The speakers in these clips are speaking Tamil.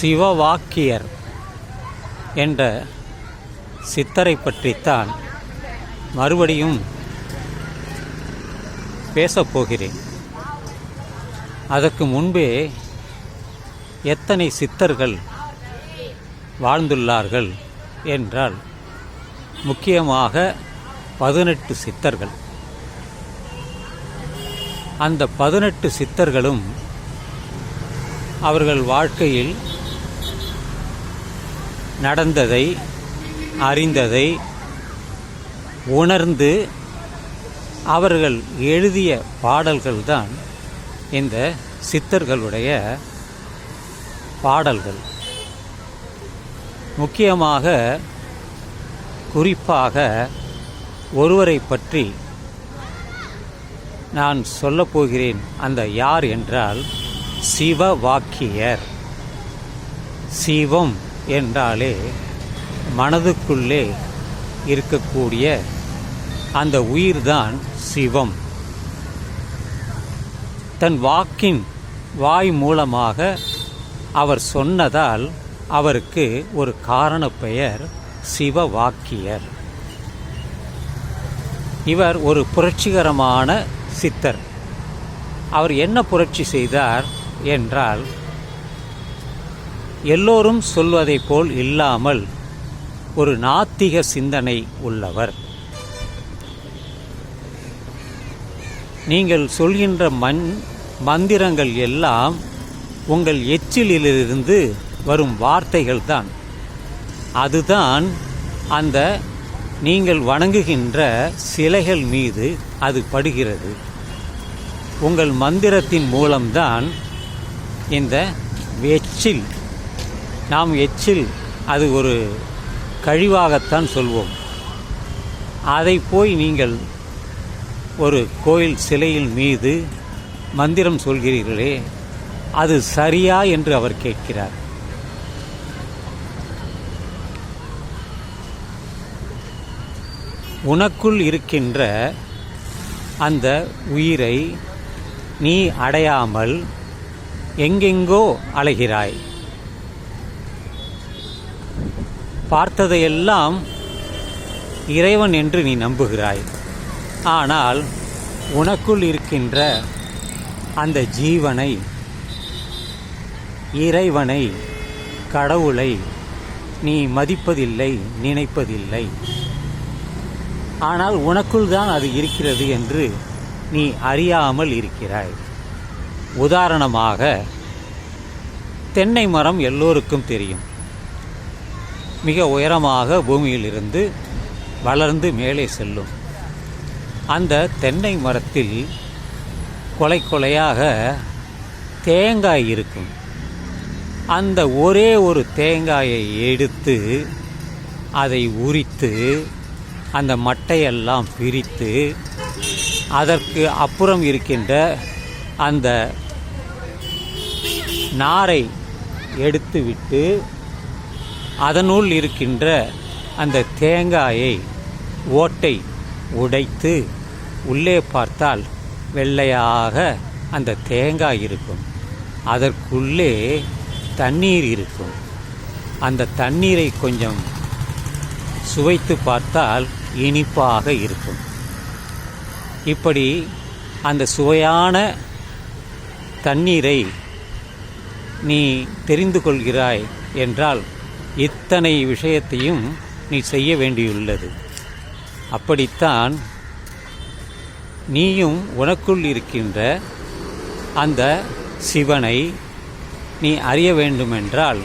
சிவவாக்கியர் என்ற சித்தரை பற்றித்தான் மறுபடியும் பேசப் போகிறேன். அதற்கு முன்பே எத்தனை சித்தர்கள் வாழ்ந்துள்ளார்கள் என்றால் முக்கியமாக பதினெட்டு சித்தர்கள். அந்த பதினெட்டு சித்தர்களும் அவர்கள் வாழ்க்கையில் நடந்ததை அறிந்ததை உணர்ந்து அவர்கள் எழுதிய பாடல்கள்தான் இந்த சித்தர்களுடைய பாடல்கள். முக்கியமாக குறிப்பாக ஒருவரை பற்றி நான் சொல்லப் போகிறேன். அந்த யார் என்றால் சிவ வாக்கியர் சிவம். என்றாலே மனதுக்குள்ளே இருக்கக்கூடிய அந்த உயிர்தான் சிவம். தன் வாக்கின் வாய் மூலமாக அவர் சொன்னதால் அவருக்கு ஒரு காரண பெயர் சிவ வாக்கியர் இவர் ஒரு புரட்சிகரமான சித்தர். அவர் என்ன புரட்சி செய்தார் என்றால் எல்லோரும் சொல்வதைப் போல் இல்லாமல் ஒரு நாத்திக சிந்தனை உள்ளவர். நீங்கள் சொல்கின்ற மண் மந்திரங்கள் எல்லாம் உங்கள் எச்சிலிலிருந்து வரும் வார்த்தைகள் தான் அதுதான் அந்த நீங்கள் வணங்குகின்ற சிலைகள் மீது அது படுகிறது. உங்கள் மந்திரத்தின் மூலம்தான் இந்த எச்சில் நாம் எச்சில் அது ஒரு கழிவாகத்தான் சொல்வோம். அதை போய் நீங்கள் ஒரு கோயில் சிலையின் மீது மந்திரம் சொல்கிறீர்களே அது சரியா என்று அவர் கேட்கிறார். உனக்குள் இருக்கின்ற அந்த உயிரை நீ அடையாமல் எங்கெங்கோ அலைகிறாய். பார்த்ததையெல்லாம் இறைவன் என்று நீ நம்புகிறாய். ஆனால் உனக்குள் இருக்கின்ற அந்த ஜீவனை இறைவனை கடவுளை நீ மதிப்பதில்லை நினைப்பதில்லை. ஆனால் உனக்குள் தான் அது இருக்கிறது என்று நீ அறியாமல் இருக்கிறாய். உதாரணமாக தென்னை மரம் எல்லோருக்கும் தெரியும். மிக உயரமாக பூமியிலிருந்து வளர்ந்து மேலே செல்லும். அந்த தென்னை மரத்தில் கொலை கொலையாக தேங்காய் இருக்கும். அந்த ஒரே ஒரு தேங்காயை எடுத்து அதை உரித்து அந்த மட்டையெல்லாம் பிரித்து அதற்கு அப்புறம் இருக்கின்ற அந்த நாரை எடுத்துவிட்டு அதனுள் இருக்கின்ற அந்த தேங்காயை ஓட்டை உடைத்து உள்ளே பார்த்தால் வெள்ளையாக அந்த தேங்காய் இருக்கும். அதற்குள்ளே தண்ணீர் இருக்கும். அந்த தண்ணீரை கொஞ்சம் சுவைத்து பார்த்தால் இனிப்பாக இருக்கும். இப்படி அந்த சுவையான தண்ணீரை நீ தெரிந்து கொள்கிறாய் என்றால் இத்தனை விஷயத்தையும் நீ செய்ய வேண்டியுள்ளது. அப்படித்தான் நீயும் உனக்குள் இருக்கின்ற அந்த சிவனை நீ அறிய வேண்டுமென்றால்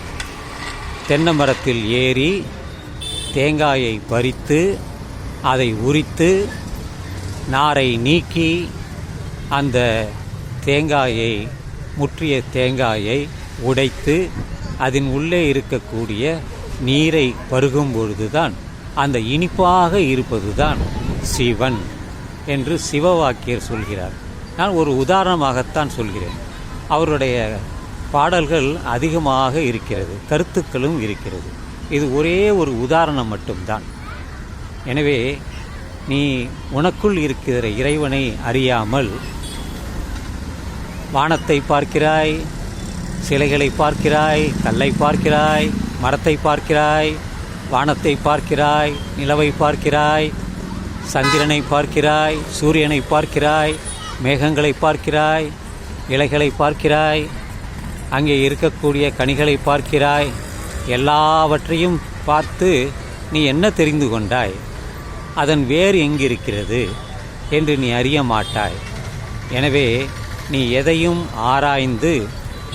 தென்னை மரத்தில் ஏறி தேங்காயை பறித்து அதை உரித்து நாரை நீக்கி அந்த தேங்காயை முற்றிய தேங்காயை உடைத்து அதன் உள்ளே இருக்கக்கூடிய நீரை பருகும் பொழுதுதான் அந்த இனிப்பாக இருப்பதுதான் சிவன் என்று சிவவாக்கியர் சொல்கிறார். நான் ஒரு உதாரணமாகத்தான் சொல்கிறேன். அவருடைய பாடல்கள் அதிகமாக இருக்கிறது கருத்துக்களும் இருக்கிறது. இது ஒரே ஒரு உதாரணம் மட்டும்தான். எனவே நீ உனக்குள் இருக்கிற இறைவனை அறியாமல் வானத்தை பார்க்கிறாய் சிலைகளை பார்க்கிறாய் கல்லை பார்க்கிறாய் மரத்தை பார்க்கிறாய் வானத்தை பார்க்கிறாய் நிலவை பார்க்கிறாய் சந்திரனை பார்க்கிறாய் சூரியனை பார்க்கிறாய் மேகங்களை பார்க்கிறாய் இலைகளை பார்க்கிறாய் அங்கே இருக்கக்கூடிய கனிகளை பார்க்கிறாய் எல்லாவற்றையும் பார்த்து நீ என்ன தெரிந்து கொண்டாய்? அதன் வேறு எங்கிருக்கிறது என்று நீ அறிய மாட்டாய். எனவே நீ எதையும் ஆராய்ந்து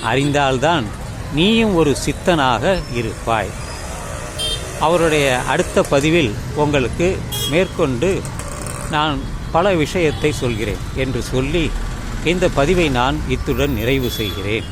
அறிந்தால்தான் நீயும் ஒரு சித்தனாக இருப்பாய். அவருடைய அடுத்த பதிவில் உங்களுக்கு மேற்கொண்டு நான் பல விஷயத்தை சொல்கிறேன் என்று சொல்லி இந்த பதிவை நான் இத்துடன் நிறைவு செய்கிறேன்.